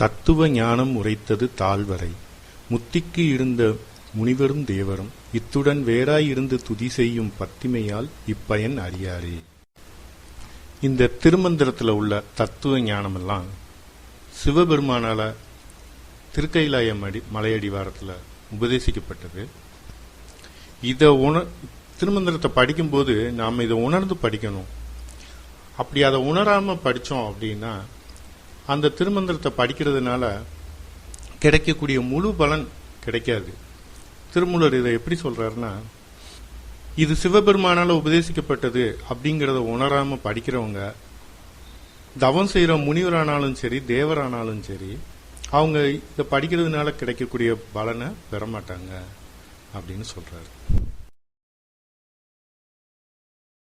தத்துவ ஞானம் உரைத்தது தாழ்வரை. முத்திக்கு இருந்த முனிவரும் தேவரும் இத்துடன் வேறாய் இருந்து துதி செய்யும் பத்திமையால் இப்பயன் அறியாரே. இந்த திருமந்திரத்தில் உள்ள தத்துவ ஞானமெல்லாம் சிவபெருமானால திருக்கைலாய மடி மலையடிவாரத்தில் உபதேசிக்கப்பட்டது. இதை உண திருமந்திரத்தை படிக்கும்போது நாம் இதை உணர்ந்து படிக்கணும். அப்படி அதை உணராமல் படித்தோம் அப்படின்னா அந்த திருமந்திரத்தை படிக்கிறதுனால கிடைக்கக்கூடிய முழு பலன் கிடைக்காது. திருமூலர் இதை எப்படி சொல்றாருன்னா இது சிவபெருமானால உபதேசிக்கப்பட்டது அப்படிங்கிறத உணராம படிக்கிறவங்க தவம் செய்கிற முனிவரானாலும் சரி தேவரானாலும் சரி அவங்க இதை படிக்கிறதுனால கிடைக்கக்கூடிய பலனை பெற மாட்டாங்க அப்படின்னு சொல்றாரு.